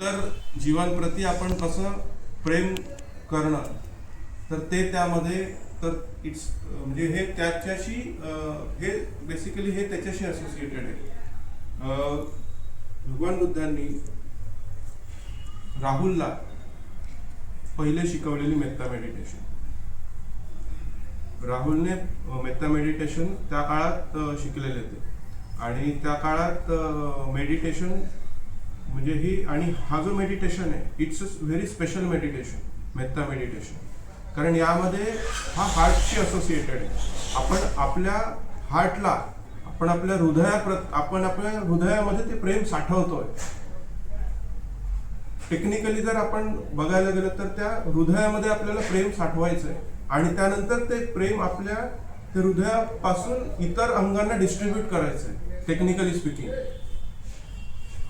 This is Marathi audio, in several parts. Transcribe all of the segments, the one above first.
तर जीवांप्रती आपण कसं प्रेम करणं तर ते त्यामध्ये तर इट्स म्हणजे हे त्याच्याशी हे बेसिकली हे त्याच्याशी असोसिएटेड आहे. भगवान बुद्धांनी राहुलला पहिले शिकवलेली मेत्ता मेडिटेशन राहुलने मेत्ता मेडिटेशन त्या काळात शिकलेले होते. आणि त्या काळात मेडिटेशन म्हणजे ही आणि हा जो मेडिटेशन आहे it's a very special meditation metta meditation कारण यामध्ये हा हार्टशी असोसिएटेड आहे. आपण आपल्या हार्टला आपण आपल्या हृदया आपण आपल्या हृदयामध्ये ते प्रेम साठवतोय. टेक्निकली जर आपण बघायला गेलं तर त्या हृदयामध्ये आपल्याला प्रेम साठवायचं आहे आणि त्यानंतर ते प्रेम आपल्या हृदयापासून इतर अंगांना डिस्ट्रीब्यूट करायचं आहे टेक्निकली स्पीकिंग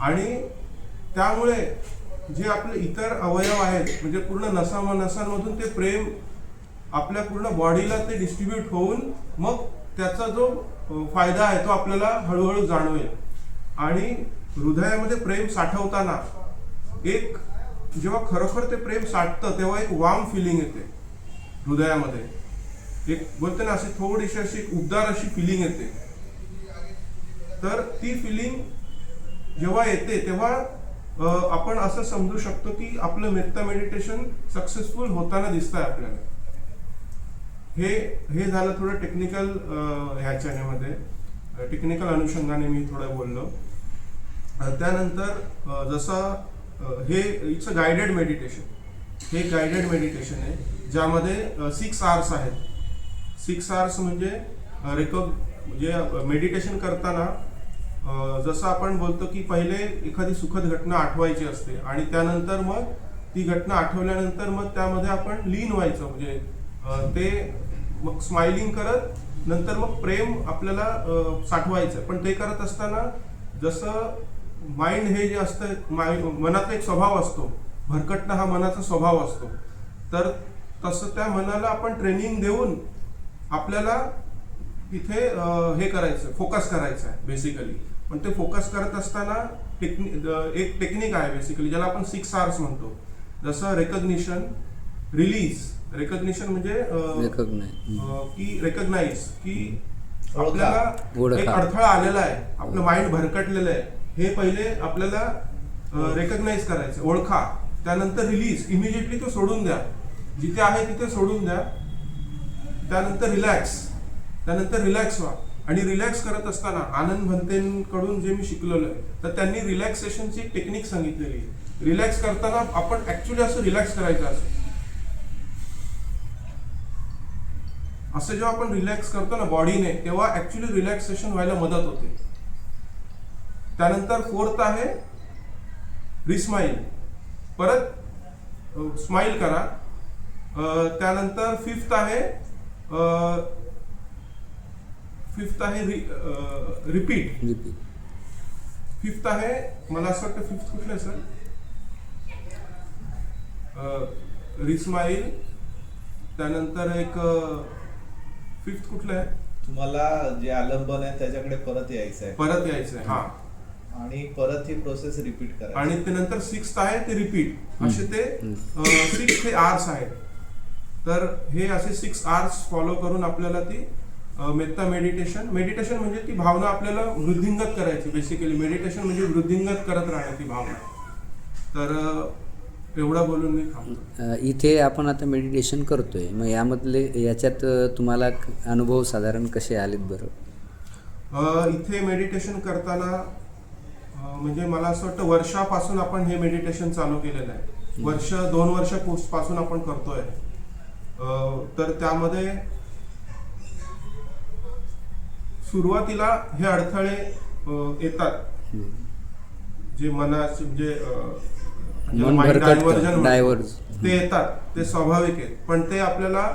आणि त्यामुळे जे आपले इतर अवयव आहेत म्हणजे पूर्ण नसा नसांमधून ते प्रेम आपल्या पूर्ण बॉडीला ते डिस्ट्रीब्यूट होऊन मग त्याचा जो फायदा आहे तो आपल्याला हळूहळू जाणवेल. आणि हृदयामध्ये प्रेम साठवताना एक जेव्हा खरोखर ते प्रेम साठतं तेव्हा एक वाम फिलिंग येते हृदयामध्ये. एक बोलते ना अशी थोडीशी अशी उबदार अशी फिलिंग येते. तर ती फिलिंग जेव्हा येते तेव्हा आपण असं समजू शकतो की आपलं मेत्ता मेडिटेशन सक्सेसफुल होताना दिसत आहे आपल्याला. हे हे झालं थोडं टेक्निकल ह्याच्यामध्ये. टेक्निकल अनुषंगाने मी थोडं बोललो. त्यानंतर जसं हे इट्स अ गायडेड मेडिटेशन हे गायडेड मेडिटेशन आहे ज्यामध्ये सिक्स आर्स आहेत. सिक्स आर्स म्हणजे रेकॉग म्हणजे मेडिटेशन करताना जसं आपण बोलतो की पहिले एखादी सुखद घटना आठवायची असते आणि त्यानंतर मग ती घटना आठवल्यानंतर मग त्यामध्ये आपण लीन व्हायचं. म्हणजे ते मग स्माइलिंग करत नंतर मग प्रेम आपल्याला साठवायचं. पण ते करत असताना जसं माइंड हे जे असतं माइंड मनाचा एक स्वभाव असतो. भरकटणं हा मनाचा स्वभाव असतो. तर तसं त्या मनाला आपण ट्रेनिंग देऊन आपल्याला तिथे हे करायचं फोकस करायचं आहे बेसिकली पण ते फोकस करत असताना टेक्निक एक टेक्निक आहे बेसिकली ज्याला आपण सिक्स आवर्स म्हणतो. जसं रेकग्निशन रिलीज रेकग्निशन म्हणजे की रेकग्नाइज की. आपल्याला. एक अडथळा आलेला आहे. आपलं माइंड भरकटलेलं आहे. हे पहिले आपल्याला रेकग्नाइज करायचं. ओळखा. त्यानंतर रिलीज इमिजिएटली तो सोडून द्या. जिथे आहे तिथे सोडून द्या. त्यानंतर रिलॅक्स त्यानंतर रिलॅक्स व्हा. आणि रिलॅक्स करत असताना आनंद भंतेंकडून जे मी शिकलेलं आहे तर त्यांनी रिलॅक्सेशनची टेक्निक सांगितलेली आहे. रिलॅक्स करताना आपण ऍक्च्युली असं रिलॅक्स करायचं असं. असं जेव्हा आपण रिलॅक्स करतो ना बॉडीने तेव्हा ऍक्च्युली रिलॅक्सेशन व्हायला मदत होते. त्यानंतर फोर्थ आहे रिस्माईल परत स्माईल करा. त्यानंतर फिफ्थ आहे फिफ्थ आहे रिपीट. फिफ्थ आहे मला असं वाटतं फिफ्थ कुठलं आहे सर रिस्माईल त्यानंतर एक फिफ्थ कुठलं आहे? तुम्हाला जे आलंबन आहे त्याच्याकडे परत यायचं आहे. परत यायचं आहे हा. आणि परत ही प्रोसेस रिपीट करायची. आणि ते नंतर सिक्स आहे ते रिपीट असे ते सिक्स ते आर्स आहेत. तर हे असे सिक्स आर्स फॉलो करून आपल्याला ती मेत्ता मेडिटेशन मेडिटेशन म्हणजे ती भावना आपल्याला वृद्धिंगत करायची बेसिकली मेडिटेशन म्हणजे वृद्धिंगत करत राहणे ती भावना. तर एवढं बोलून मी थांबतो इथे आपण आता मेडिटेशन करतोय. मग यामधले याच्यात तुम्हाला अनुभव साधारण कसे आलेत बरं? इथे मेडिटेशन करताना म्हणजे मला असं वाटतं वर्षापासून आपण हे मेडिटेशन चालू केलेलं आहे. वर्ष दोन वर्षपासून आपण करतोय. तर त्यामध्ये सुरुवातीला हे अडथळे येतात. जे मनाचे diverge. ते येतात. ते स्वाभाविक आहेत. पण ते आपल्याला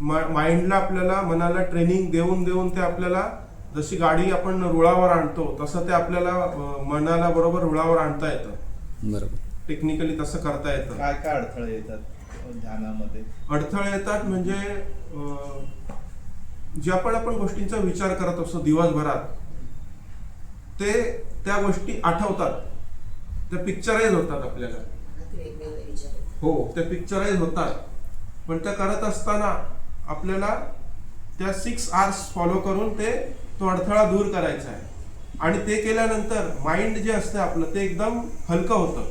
माइंडला आपल्याला मनाला ट्रेनिंग देऊन देऊन ते आपल्याला जशी गाडी आपण रुळावर आणतो तसं ते आपल्याला मनाला बरोबर रुळावर आणता येतं. बरोबर. टेक्निकली तसं करता येतं. काय काय अडथळे येतात ध्यानामध्ये? अडथळे येतात म्हणजे ज्या पण आपण गोष्टींचा विचार करत असतो दिवसभरात ते त्या गोष्टी आठवतात. त्या पिक्चराईज होतात आपल्याला. हो त्या पिक्चराईज होतात. पण त्या करत असताना आपल्याला त्या सिक्स आर्स फॉलो करून ते तो अडथळा दूर करायचा आहे. आणि ते केल्यानंतर माइंड जे असतं आपलं ते एकदम हलकं होतं.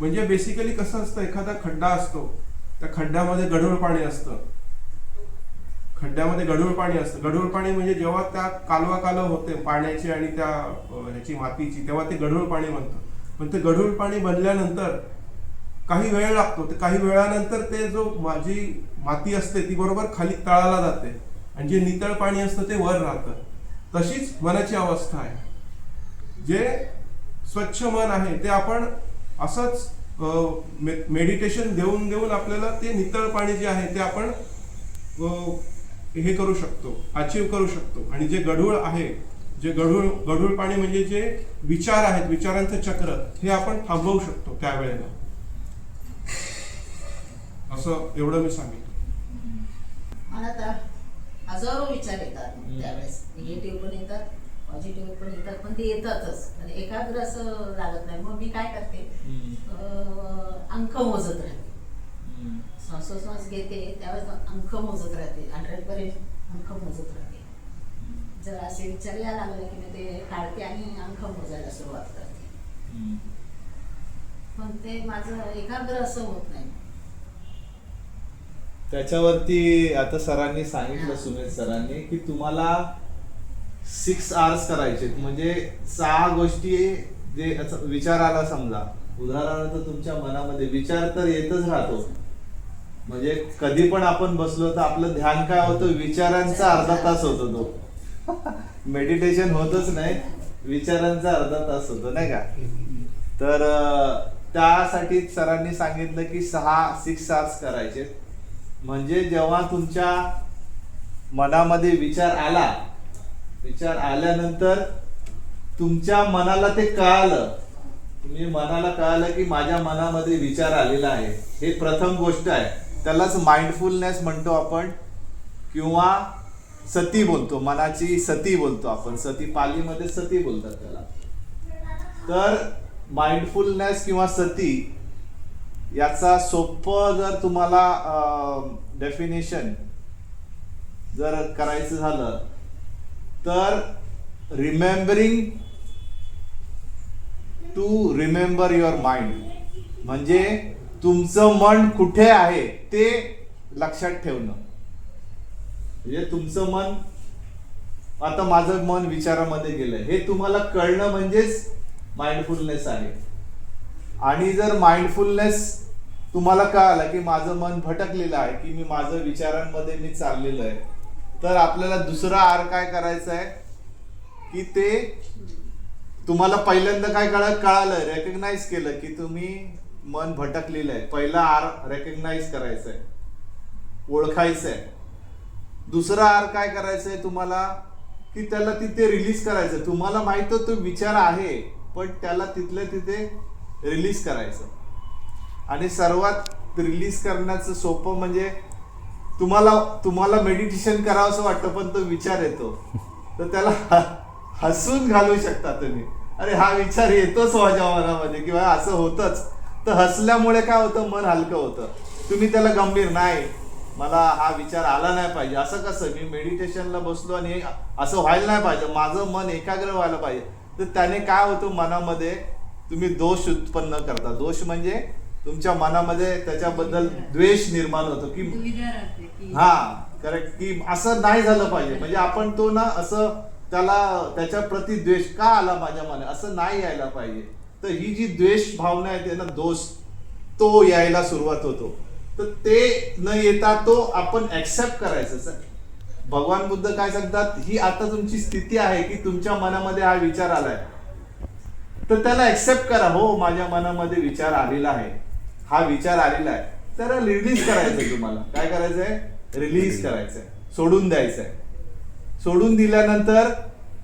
म्हणजे बेसिकली कसं असतं एखादा खड्डा असतो त्या खड्ड्यामध्ये गढूळ पाणी असतं. खड्ड्यामध्ये गढूळ पाणी असतं. गढूळ पाणी म्हणजे जेव्हा त्या कालवा कालव होते पाण्याची आणि त्या ह्याची मातीची तेव्हा ते गढूळ पाणी बनतं पण ते गढूळ पाणी बनल्यानंतर काही वेळ लागतो. ते काही वेळानंतर ते जो माझी माती असते ती बरोबर खाली तळाला जाते. आणि जे नितळ पाणी असतं ते वर राहतं. तशीच मनाची अवस्था आहे. जे स्वच्छ मन आहे ते आपण असंच मेडिटेशन देऊन देऊन आपल्याला ते नितळ पाणी जे आहे ते आपण हे करू शकतो अचीव करू शकतो. आणि जे गढूळ आहे जे गढूळ गढूळ पाणी म्हणजे जे विचार आहेत विचारांचं चक्र हे आपण थांबवू शकतो त्यावेळेला. असं एवढं मी सांगितलं. मनात हजारो विचार येतात. त्यावेळेस. निगेटिव्ह पण येतात पॉझिटिव्ह पण येतात पण ते येतातच. आणि एकाग्र असं लागत नाही. मग मी काय करते? अंक मोजत राहते. श्वासोश्वास घेते त्यावेळेस अंक मोजत राहते हंड्रेड पर्यंत अंक मोजत राहते. जर असे विचार यायला लागले की मी ते काढते आणि अंक मोजायला सुरुवात करते. पण ते माझं एकाग्र असं होत नाही. त्याच्यावरती आता सरांनी सांगितलं सुमित सरांनी की तुम्हाला सिक्स आवर्स करायचे म्हणजे सहा गोष्टी जे असं विचार आला समजा उदाहरणार्थ तुमच्या मनामध्ये विचार तर येतच राहतो. म्हणजे कधी पण आपण बसलो तर आपलं ध्यान काय होतं? विचारांचा अर्धा तास होतो तो. मेडिटेशन होतच नाही. विचारांचा अर्धा तास होतो नाही का? तर त्यासाठी सरांनी सांगितलं की सहा सिक्स आर्स करायचे. म्हणजे जेव्हा तुमच्या मनामध्ये विचार आला विचार आल्यानंतर तुमच्या मनाला ते कळालं. तुम्ही मनाला कळालं की माझ्या मनामध्ये विचार आलेला आहे. हे प्रथम गोष्ट आहे. त्यालाच माइंडफुलनेस म्हणतो आपण. किंवा सती बोलतो मनाची सती बोलतो आपण. सती पालीमध्ये सती बोलतात त्याला. तर माइंडफुलनेस किंवा सती याचा सोपं जर तुम्हाला डेफिनेशन जर करायचं झालं तर remembering to remember your mind म्हणजे तुमचं मन कुठे आहे ते लक्षात ठेवणं. म्हणजे तुमचं मन आता माझं मन विचारामध्ये गेलंय. हे तुम्हाला कळणं म्हणजेच माइंडफुलनेस आहे. आणि जर माइंडफुलनेस तुम्हाला कळालं की माझं मन भटकलेलं आहे की मी माझं विचारांमध्ये मी चाललेलं आहे तर आपल्याला दुसरा आर काय करायचा आहे? की ते तुम्हाला पहिल्यांदा काय कळ कळालं रेकग्नाइज केलं की तुम्ही मन भटकलेलं आहे. पहिला आर रेकग्नाईज करायचं आहे ओळखायचं आहे दुसरा आर काय करायचंय तुम्हाला? की त्याला तिथे रिलीज करायचं तुम्हाला माहीत तो विचार आहे पण त्याला तिथल्या तिथे रिलीज करायचं आणि सर्वात रिलीज करण्याचं सोपं म्हणजे तुम्हाला तुम्हाला मेडिटेशन करावं असं वाटतं पण तो विचार येतो. तर त्याला हसून घालू शकता तुम्ही. अरे हा विचार येतोच माझ्या मनामध्ये किंवा असं होतंच. तर हसल्यामुळे काय होतं? मन हलकं होतं. तुम्ही त्याला गंभीर नाही मला हा विचार आला नाही पाहिजे. असं कसं? मी मेडिटेशनला बसलो आणि असं व्हायला नाही पाहिजे. माझं मन एकाग्र व्हायला पाहिजे. तर त्याने काय होतं? मनामध्ये तुम्ही दोष उत्पन्न करता. दोष म्हणजे तुमच्या मनामध्ये त्याच्याबद्दल द्वेष निर्माण होतो की हा करेक्ट की असं नाही झालं पाहिजे. म्हणजे आपण तो ना असं त्याला त्याच्या प्रति द्वेष का आला माझ्या मनात? असं नाही यायला पाहिजे. तर ही जी द्वेष भावना आहे त्यांना दोष तो यायला सुरुवात होतो. तर ते न येता तो आपण ऍक्सेप्ट करायचं सर भगवान बुद्ध काय सांगतात? ही आता तुमची स्थिती आहे की तुमच्या मनामध्ये हा विचार आलाय. तर त्याला ऍक्सेप्ट करा. हो माझ्या मनामध्ये विचार आलेला आहे. हा विचार आलेला आहे. त्याला रिलीज करायचं तुम्हाला. काय करायचंय? रिलीज करायचंय. सोडून द्यायचंय. सोडून दिल्यानंतर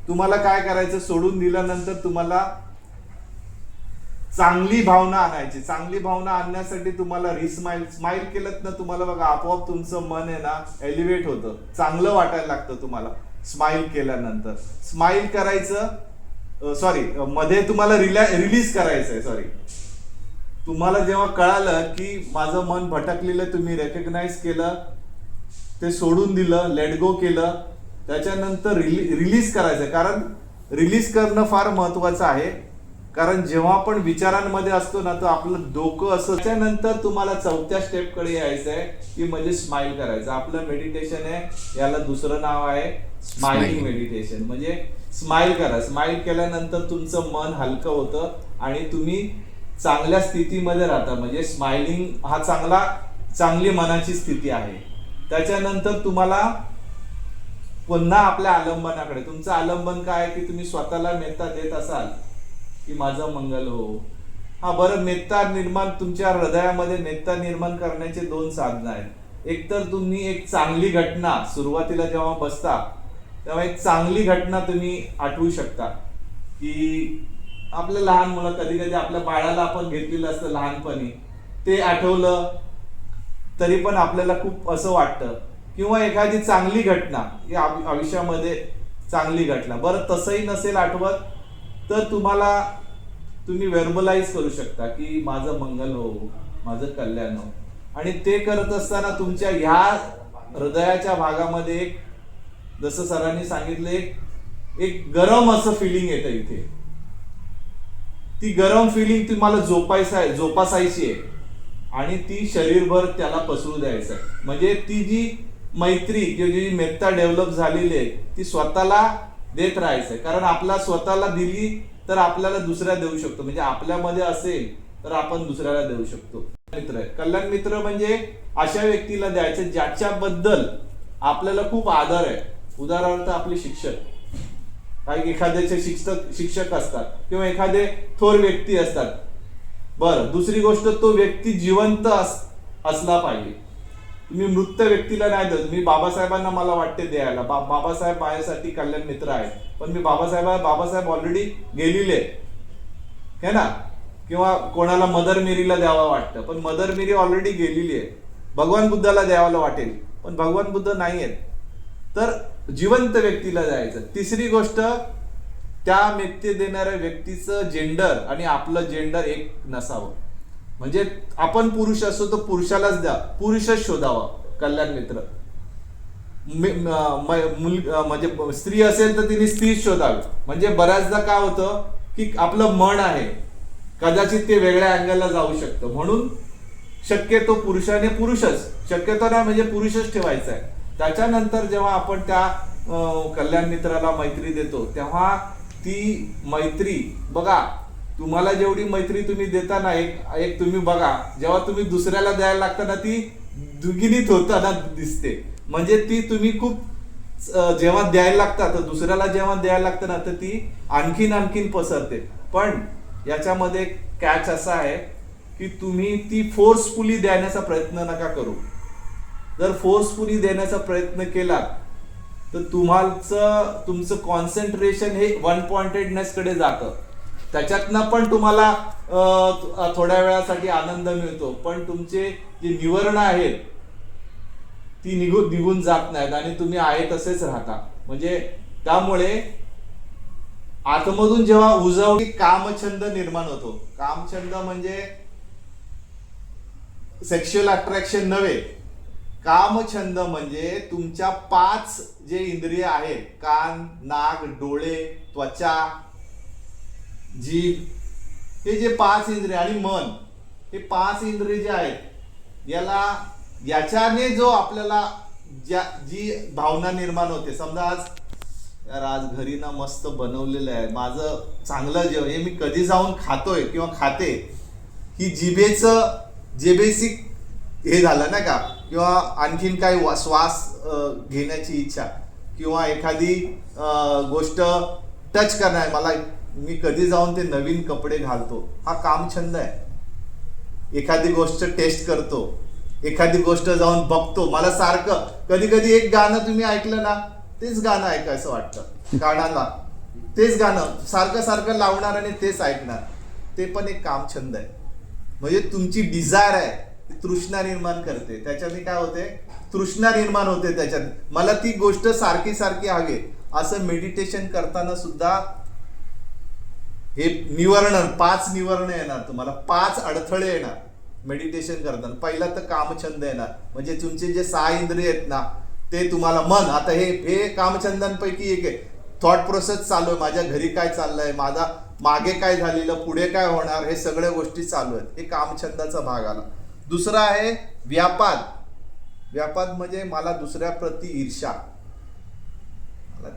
तुम्हाला काय करायचं? सोडून दिल्यानंतर तुम्हाला चांगली भावना आणायची. चांगली भावना आणण्यासाठी तुम्हाला रिस्माइल स्माइल केलं ना तुम्हाला बघा आपोआप तुमचं मन आहे ना एलिव्हेट होतं. चांगलं वाटायला लागतं तुम्हाला. स्माइल केल्यानंतर. स्माइल करायचं सॉरी मध्ये तुम्हाला रिलॅ रिलीज करायचं आहे सॉरी तुम्हाला जेव्हा कळालं की माझं मन भटकलेलं तुम्ही रेकग्नाइज केलं ते सोडून दिलं लेट गो केलं त्याच्यानंतर रिली रिलीज करायचं. कारण रिलीज करणं फार महत्वाचं आहे. कारण जेव्हा आपण विचारांमध्ये असतो ना तर आपलं डोकं असं त्याच्यानंतर तुम्हाला चौथ्या स्टेपकडे यायचं आहे की म्हणजे स्माइल करायचं. आपलं मेडिटेशन आहे याला दुसरं नाव आहे स्माइलिंग. मेडिटेशन म्हणजे स्माइल करा. स्माइल केल्यानंतर तुमचं मन हलकं होतं आणि तुम्ही चांगल्या स्थितीमध्ये राहता. म्हणजे स्माइलिंग हा चांगला चांगली मनाची स्थिती आहे. त्याच्यानंतर तुम्हाला पुन्हा आपल्या आलंबनाकडे. तुमचं आलंबन काय की तुम्ही स्वतःला मेत्ता देत असाल की माझं मंगल हो. हा बरं नेता निर्माण तुमच्या हृदयामध्ये नेता निर्माण करण्याचे दोन साधनं आहेत. एक तर तुम्ही एक चांगली घटना सुरुवातीला जेव्हा बसता तेव्हा एक चांगली घटना तुम्ही आठवू शकता. की आपलं लहान मुलं कधी कधी आपल्या बाळाला आपण घेतलेलं असतं लहानपणी ते आठवलं तरी पण आपल्याला खूप असं वाटतं. किंवा एखादी चांगली घटना या आयुष्यामध्ये चांगली घटना. बरं तसंही नसेल आठवत तर तुम्हाला तुम्ही व्हर्बलाइज करू शकता की माझं मंगल हो माझं कल्याण हो. आणि ते करत असताना तुमच्या ह्या हृदयाच्या भागामध्ये एक जसं सरांनी सांगितलं एक एक गरम असं फिलिंग येतं इथे. ती गरम फिलिंग तुम्हाला जोपायचा जोपासायची आहे. आणि ती शरीरभर त्याला पसरू द्यायचं आहे. म्हणजे ती जी मैत्री किंवा जी मेत्ता डेव्हलप झालेली आहे ती स्वतःला देत राहायचंय कारण आपला स्वतःला दिली तर आपल्याला दुसऱ्या देऊ शकतो. म्हणजे आपल्यामध्ये असेल तर आपण दुसऱ्याला देऊ शकतो. मित्र आहे कल्याण मित्र म्हणजे अशा व्यक्तीला द्यायचे ज्याच्याबद्दल आपल्याला खूप आदर आहे. उदाहरणार्थ आपले शिक्षक. काही एखाद्याचे शिक्षक शिक्षक असतात किंवा एखादे थोर व्यक्ती असतात. बरं दुसरी गोष्ट तो व्यक्ती जिवंत असला पाहिजे. मी मृत व्यक्तीला नाही देत. मी बाबासाहेबांना मला वाटते द्यायला. बा बाबासाहेब माझ्यासाठी कल्याण मित्र आहे पण मी बाबासाहेब बाबासाहेब ऑलरेडी गेलेले आहे ना? किंवा कोणाला मदर मेरीला द्यावं वाटतं. पण मदर मेरी ऑलरेडी गेलेली आहे. भगवान बुद्धाला द्यावाला वाटेल. पण भगवान बुद्ध नाही आहेत. तर जिवंत व्यक्तीला जायचं तिसरी गोष्ट त्या व्यक्ती देणाऱ्या व्यक्तीचं जेंडर आणि आपलं जेंडर एक नसावं. म्हणजे आपण पुरुष असतो तर पुरुषालाच द्या. पुरुषच शोधावा कल्याण मित्र. मुल- म्हणजे स्त्री असेल तर तिने स्त्री शोधावी. म्हणजे बऱ्याचदा काय होतं की आपलं मन आहे कदाचित ते वेगळ्या अँगलला जाऊ शकतं. म्हणून शक्यतो पुरुषाने पुरुषच शक्यतो ना म्हणजे पुरुषच ठेवायचा आहे. त्याच्यानंतर जेव्हा आपण त्या कल्याण मित्राला मैत्री देतो तेव्हा ती मैत्री बघा तुम्हाला जेवढी मैत्री तुम्ही देताना एक एक तुम्ही बघा जेव्हा तुम्ही दुसऱ्याला द्यायला लागताना ती दुगिनीत होताना दिसते. म्हणजे ती तुम्ही खूप जेव्हा द्यायला लागता तर दुसऱ्याला जेव्हा द्यायला लागतं ना तर ती आणखीन आणखीन पसरते. पण याच्यामध्ये कॅच असा आहे की तुम्ही ती फोर्सफुली देण्याचा प्रयत्न नका करू. जर फोर्सफुली देण्याचा प्रयत्न केला तर तुम्हाचं तुमचं कॉन्सन्ट्रेशन हे वन पॉइंटेडनेसकडे जातं. त्याच्यातनं पण तुम्हाला थोड्या वेळासाठी आनंद मिळतो. पण तुमचे जे निवरण आहेत ती निघून निघून जात नाहीत आणि तुम्ही आहे तसेच राहता. म्हणजे त्यामुळे आतमधून जेव्हा उजव कामछंद निर्माण होतो. कामछंद म्हणजे सेक्शुअल अट्रॅक्शन नव्हे. कामछंद म्हणजे तुमच्या पाच जे इंद्रिय आहेत कान नाक डोळे त्वचा जीभ हे जे पाच इंद्रिय आणि मन हे पाच इंद्रिय जे आहेत याला याच्याने जो आपल्याला ज्या जी भावना निर्माण होते समजा आज यार आज घरी ना मस्त बनवलेलं आहे माझं चांगलं जेवण हे मी कधी जाऊन खातोय किंवा खाते ही जिभेचं जे बेसिक हे झालं ना का? किंवा आणखीन काही वा- श्वास घेण्याची इच्छा किंवा एखादी गोष्ट टच करणार मला मी कधी जाऊन ते नवीन कपडे घालतो हा कामछंद आहे. एखादी गोष्ट टेस्ट करतो एखादी गोष्ट जाऊन बघतो मला सारखं. कधी कधी एक गाणं तुम्ही ऐकलं ना तेच गाणं ऐकायचं वाटतं. कानाला तेच गाणं सारखं सारखं लावणार आणि तेच ऐकणार. ते पण एक कामछंद आहे. म्हणजे तुमची डिझायर आहे ती तृष्णा निर्माण करते. त्याच्याने काय होते? तृष्णा निर्माण होते त्याच्यात. मला ती गोष्ट सारखी सारखी हवी असं मेडिटेशन करताना सुद्धा हे निवारण पाच निवारण येणार तुम्हाला. पाच अडथळे येणार. मेडिटेशन करताना. पहिला तर कामछंद येणार. म्हणजे तुमचे जे सहा इंद्रिय आहेत ना ते तुम्हाला मन आता हे हे कामछंदांपैकी एक आहे. थॉट प्रोसेस चालू आहे. माझ्या घरी काय चाललंय? माझा मागे काय झालेलं? पुढे काय होणार? हे सगळ्या गोष्टी चालू आहेत. हे कामछंदाचा भाग आला. दुसरा आहे व्यापार. व्यापार म्हणजे मला दुसऱ्या प्रति ईर्षा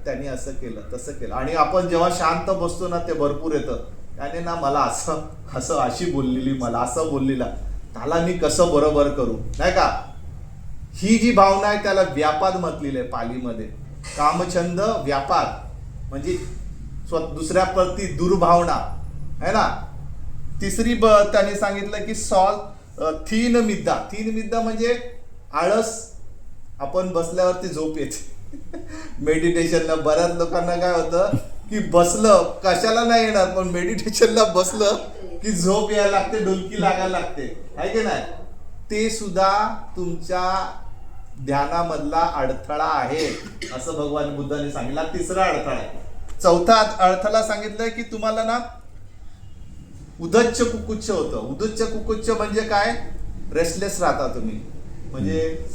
त्यांनी असं केलं तसं केलं. आणि आपण जेव्हा शांत बसतो ना ते भरपूर येतं. त्याने ना मला असं असं अशी बोललेली मला असं बोललेला. त्याला मी कसं बरोबर करू? नाही का? ही जी भावना आहे त्याला व्यापार म्हटलेली आहे पालीमध्ये. कामछंद व्यापार म्हणजे स्व दुसऱ्याप्रती दुर्भावना. है ना? तिसरी ब त्याने सांगितलं की सॉल थीन मिद्दा. थीन मिद्दा म्हणजे आळस. आपण बसल्यावरती झोप येते. मेडिटेशनला बऱ्याच लोकांना काय होतं की बसलं कशाला नाही येणार पण मेडिटेशनला बसलं की झोप यायला लागते डुलकी लागायला लागते. आहे की नाही? ते सुद्धा तुमच्या ध्यानामधला अडथळा आहे असं भगवान बुद्धाने सांगितलं. तिसरा अडथळा आहे. चौथा अडथळा सांगितलंय की तुम्हाला ना उदच्च कुकुच्च होतं. उदच्च कुकुच्च म्हणजे काय? रेस्टलेस राहता तुम्ही. म्हणजे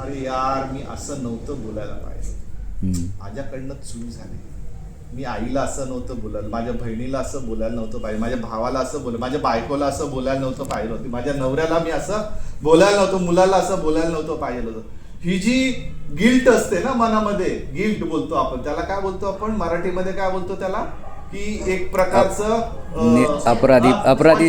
अरे यार मी असं नव्हतं बोलायला पाहिजे. माझ्याकडनं चूक झाली. मी आईला असं नव्हतं बोलायला माझ्या बहिणीला असं बोलायला नव्हतं पाहिजे माझ्या भावाला असं बोल माझ्या बायकोला असं बोलायला नव्हतं पाहिजे होतं. माझ्या नवऱ्याला मी असं बोलायला नव्हतं मुलाला असं बोलायला नव्हतं पाहिजे होतं. ही जी गिल्ट असते ना मनामध्ये गिल्ट बोलतो आपण. त्याला काय बोलतो आपण? मराठीमध्ये काय बोलतो त्याला? की एक प्रकारचं अपराधी-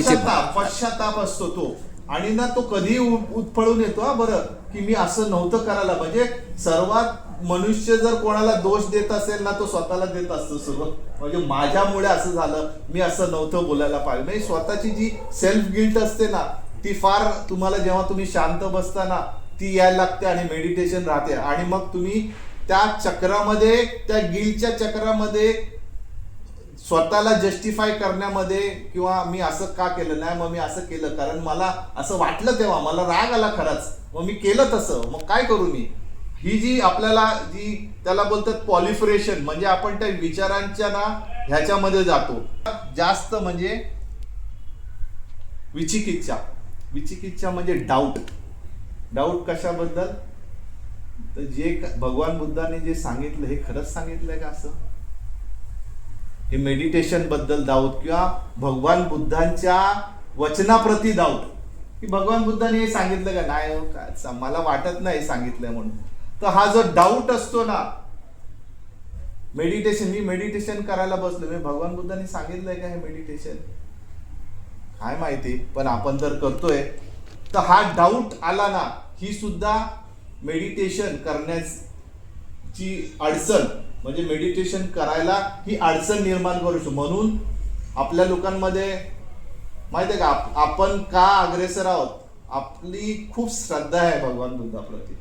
पश्चाताप पश्चाताप असतो तो. आणि ना तो कधी उत्फळून येतो हा बरं की मी असं नव्हतं करायला म्हणजे सर्वात मनुष्य जर कोणाला दोष देत असेल ना तो स्वतःला देत असतो सर्व. म्हणजे माझ्यामुळे असं झालं मी असं नव्हतं बोलायला पाहिजे. म्हणजे स्वतःची जी सेल्फ गिल्ट असते ना ती फार तुम्हाला जेव्हा तुम्ही शांत बसताना ती यायला लागते आणि मेडिटेशन राहते. आणि मग तुम्ही त्या चक्रामध्ये त्या गिलच्या चक्रामध्ये स्वतःला जस्टिफाय करण्यामध्ये किंवा मी असं का केलं नाही मग मी असं केलं कारण मला असं वाटलं तेव्हा मला राग आला खरंच. मग मी केलं तसं. मग काय करू मी? ही जी आपल्याला जी त्याला बोलतात पॉलिफरेशन म्हणजे आपण त्या विचारांच्या ना ह्याच्यामध्ये जातो. जास्त म्हणजे विचिकित्सा. विचिकित्सा म्हणजे डाऊट डाऊट कशाबद्दल? तर जे भगवान बुद्धाने जे सांगितलं हे खरंच सांगितलंय का असं? हे मेडिटेशनबद्दल बद्दल किंवा भगवान बुद्धांच्या वचनाप्रती डाऊट की भगवान बुद्धाने हे सांगितलं का नाही हो काय मला वाटत नाही सांगितलंय म्हणून. तर हा जो डाऊट असतो ना मेडिटेशन मी मेडिटेशन करायला बसलो मी भगवान बुद्धाने सांगितलंय का हे मेडिटेशन काय माहिती पण आपण जर करतोय तर हा डाऊट आला ना ही सुद्धा मेडिटेशन करण्याची अडचण. म्हणजे मेडिटेशन करायला ही अडचण निर्माण करू शकतो म्हणून आपल्या लोकांमध्ये माहिती आहे का आप- आपण का अग्रेसर आहोत? आपली खूप श्रद्धा आहे भगवान बुद्धाप्रती.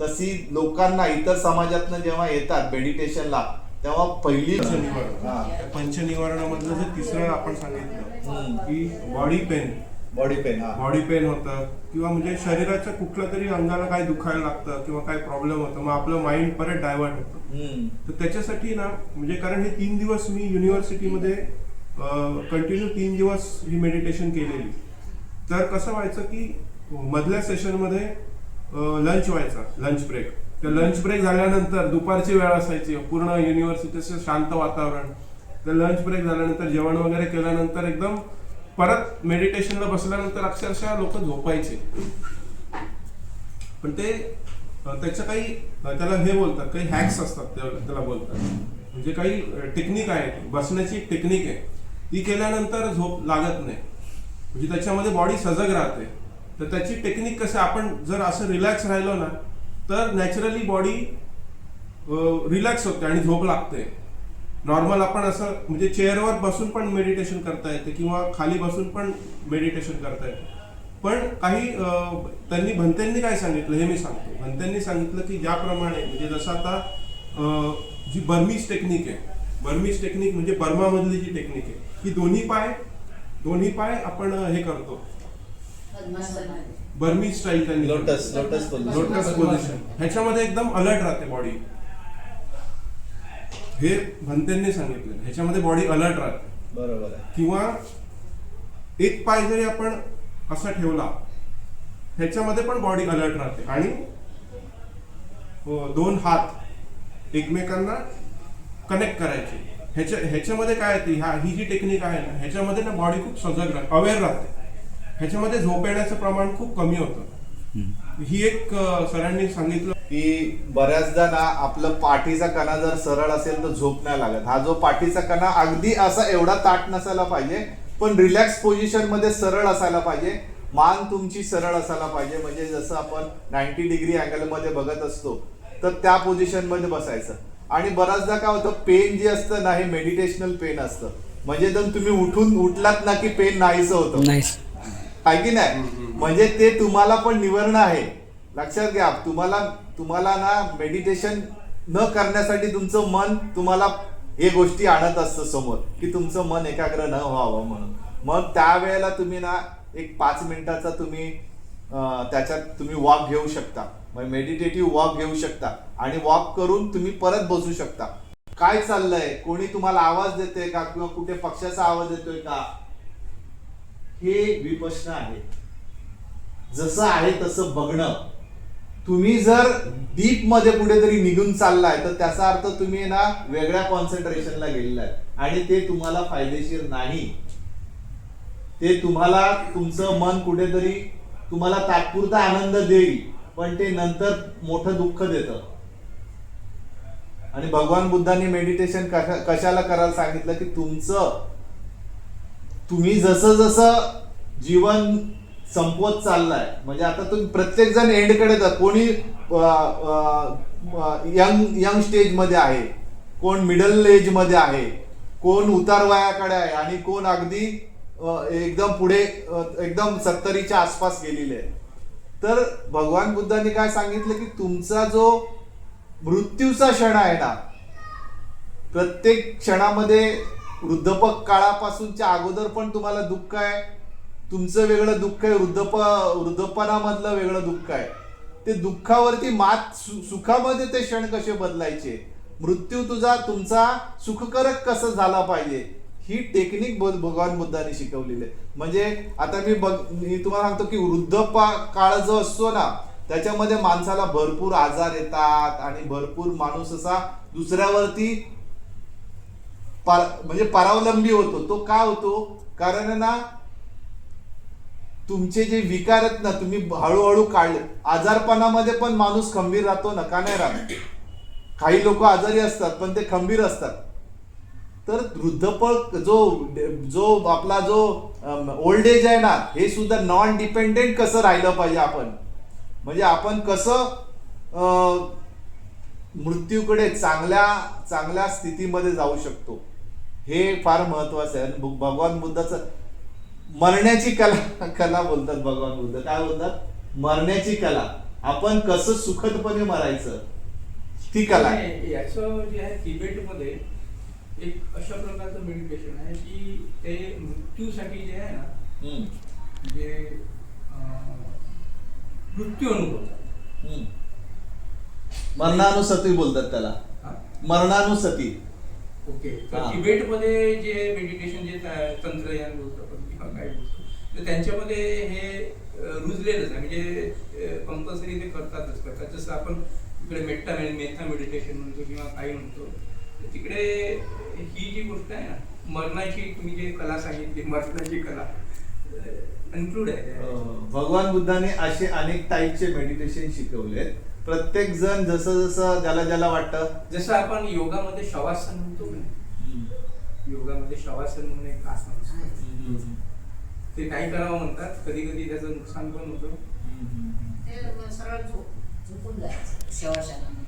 तशी लोकांना इतर समाजातनं जेव्हा येतात मेडिटेशनला तेव्हा पहिली पंचनिवारण. पंचनिवारणामधलं जे तिसरं आपण सांगितलं. की बॉडी पेन बॉडी पेन हा. बॉडी पेन होतं किंवा म्हणजे शरीराच्या कुठल्या तरी अंगाला काय दुखायला लागतं किंवा काय प्रॉब्लेम होतं मग आपलं माइंड परत डायव्हर्ट होतं. तर त्याच्यासाठी ना म्हणजे कारण हे तीन दिवस मी युनिव्हर्सिटीमध्ये कंटिन्यू तीन दिवस ही मेडिटेशन केलेली. तर कसं व्हायचं की मधल्या सेशनमध्ये लंच व्हायचा लंच ब्रेक तर लंच ब्रेक झाल्यानंतर दुपारची वेळ असायची पूर्ण युनिव्हर्सिटीचं शांत वातावरण. तर लंच ब्रेक झाल्यानंतर जेवण वगैरे केल्यानंतर एकदम परत मेडिटेशनला बसल्यानंतर अक्षरशः लोक झोपायचे. पण ते त्याचं काही त्याला हे बोलतात काही हॅक्स असतात त्याला बोलतात. म्हणजे काही टेक्निक आहे बसण्याची टेक्निक आहे. ती केल्यानंतर झोप लागत नाही. म्हणजे त्याच्यामध्ये बॉडी सजग राहते. तर त्याची टेक्निक कसं आपण जर असं रिलॅक्स राहिलो ना तर नॅचरली बॉडी रिलॅक्स होते आणि झोप लागते. नॉर्मल आपण असं म्हणजे चेअरवर बसून पण मेडिटेशन करता येते किंवा खाली बसून पण मेडिटेशन करता येते. पण काही त्यांनी भंतेंनी काय सांगितलं हे मी सांगतो. भंतेंनी सांगितलं की ज्याप्रमाणे म्हणजे जसं आता जी बर्मीज टेक्निक आहे बर्मीज टेक्निक म्हणजे बर्मामधली जी टेक्निक आहे की दोन्ही पाय दोन्ही पाय आपण हे करतो. बर्मी स्टाईल त्यांनी लोटस लोटस. लोटस पोझिशन ह्याच्यामध्ये एकदम अलर्ट राहते बॉडी हे भंतेंनी सांगितलं ह्याच्यामध्ये बॉडी अलर्ट राहते. बरोबर किंवा एक पाय जरी आपण असा ठेवला. ह्याच्यामध्ये पण बॉडी अलर्ट राहते. आणि अ, दोन हात एकमेकांना कनेक्ट करायचे. ह्याच्या ह्याच्यामध्ये काय येते? ह्या ही जी टेक्निक आहे ना ह्याच्यामध्ये ना बॉडी खूप सजग राहते अवेअर राहते. ह्याच्यामध्ये झोप येण्याचं प्रमाण खूप कमी होतं. ही एक सरांनी सांगितलं. की बऱ्याचदा ना आपलं पाठीचा कणा जर सरळ असेल तर झोप नाही लागत. हा जो पाठीचा कणा अगदी असा एवढा ताट नसायला पाहिजे पण रिलॅक्स पोझिशनमध्ये सरळ असायला पाहिजे. मान तुमची सरळ असायला पाहिजे. म्हणजे जसं आपण नाईन्टी डिग्री अँगलमध्ये बघत असतो तर त्या पोझिशनमध्ये बसायचं. आणि बऱ्याचदा काय होतं पेन जे असतं ना हे मेडिटेशनल पेन असतं. म्हणजे जर तुम्ही उठून उठलात ना की पेन नाहीसं होतं. नाही आहे की नाही? म्हणजे ते तुम्हाला पण निवरणं आहे. लक्षात घ्या तुम्हाला तुम्हाला ना मेडिटेशन न करण्यासाठी तुमचं मन तुम्हाला हे गोष्टी आणत असतं समोर की तुमचं मन एकाग्र न व्हावं म्हणून. मग त्यावेळेला तुम्ही ना एक पाच मिनिटाचा तुम्ही त्याच्यात तुम्ही वॉक घेऊ शकता. म्हणजे मेडिटेटिव्ह वॉक घेऊ शकता. आणि वॉक करून तुम्ही परत बसू शकता. काय चाललंय? कोणी तुम्हाला आवाज देते का? किंवा कुठे पक्षाचा आवाज येतोय का? हे विपश्न आहे. जसं आहे तसं बघणं. तुम्ही जर डीपमध्ये कुठेतरी निघून चाललाय तर त्याचा अर्थ तुम्ही ना वेगळ्या कॉन्सन्ट्रेशनला गेलेला आहे. आणि ते तुम्हाला फायदेशीर नाही. ते तुम्हाला तुमचं मन कुठेतरी तुम्हाला तात्पुरता आनंद देईल पण ते नंतर मोठं दुःख देतं. आणि भगवान बुद्धांनी मेडिटेशन कशा कशाला करायला सांगितलं की तुमचं तुम्ही जसं जसं जीवन संपवत चाललाय. म्हणजे आता तुम्ही प्रत्येक जण एंडकडे जात कोणी यंग यंग स्टेजमध्ये आहे. कोण मिडल एजमध्ये आहे. कोण उतार वयाकडे आहे. आणि कोण अगदी एकदम पुढे एकदम सत्तरीच्या आसपास गेलेले आहे तर भगवान बुद्धांनी काय सांगितलं की तुमचा जो मृत्यूचा क्षण आहे ना प्रत्येक क्षणामध्ये वृद्धपक काळापासूनच्या अगोदर पण तुम्हाला दुःख आहे. तुमचं वेगळं दुःख आहे वृद्धप वृद्धपणामधलं वेगळं दुःख आहे. ते दुःखावरती मात सु- सुखामध्ये ते क्षण कसे बदलायचे? मृत्यू तुझा तुमचा सुखकारक कसं झाला पाहिजे? ही टेक्निक भगवान बुद्धाने शिकवलेली आहे. म्हणजे आता मी बघ मी तुम्हाला सांगतो की वृद्धपा काळ जो असतो ना त्याच्यामध्ये माणसाला भरपूर आजार येतात आणि भरपूर माणूस असा दुसऱ्यावरती पर- म्हणजे परावलंबी होतो. तो का होतो? कारण ना तुमचे जे विकार आहेत ना तुम्ही हळूहळू काढले. आजारपणामध्ये पण माणूस खंबीर राहतो ना का नाही राहत. काही लोक आजारी असतात पण ते खंबीर असतात. तर वृद्धपळ जो जो आपला जो ओल्ड एज आहे ना हे सुद्धा नॉन डिपेंडेंट कसं राहिलं पाहिजे आपण? म्हणजे आपण कसं मृत्यूकडे चांगल्या चांगल्या स्थितीमध्ये जाऊ शकतो? हे फार महत्वाचं आहे. आणि भगवान बुद्धाचं मरण्याची कला कला बोलतात भगवान बुद्ध काय बोलतात? मरण्याची कला. आपण कसं सुखदपणे मरायचं ती कला. याचं जे आहे तिबेटमध्ये एक अशा प्रकारचं मेडिटेशन आहे की ते मृत्यूसाठी जे आहे ना जे मृत्यू हम्म. मरणानुसती बोलतात त्याला? मरणानुसती ओके. तिबेटमध्ये जे मेडिटेशन जे तंत्रज्ञान बोलतो काय बोलतो तर त्यांच्यामध्ये हे रुजलेलंच आहे. म्हणजे कंपल्सरी ते करतातच करतात. जसं आपण इकडे मेट्टा मेथा मेडिटेशन म्हणतो किंवा काही म्हणतो तिकडे ही जी गोष्ट आहे ना मरणाची तुम्ही जे कला सांगितली मरणाची कला इन्क्लूड आहे. भगवान बुद्धाने असे अनेक टाईपचे मेडिटेशन शिकवले प्रत्येक जण जसं जसं ज्याला ज्याला वाटतं. जसं आपण योगामध्ये शवासन म्हणतो ना योगामध्ये शवासन म्हणून एक आसन ते नाही करावं म्हणतात. कधी कधी त्याचं नुकसान पण होतं. सरळ झोप झोपून जायचं. शेवाशानं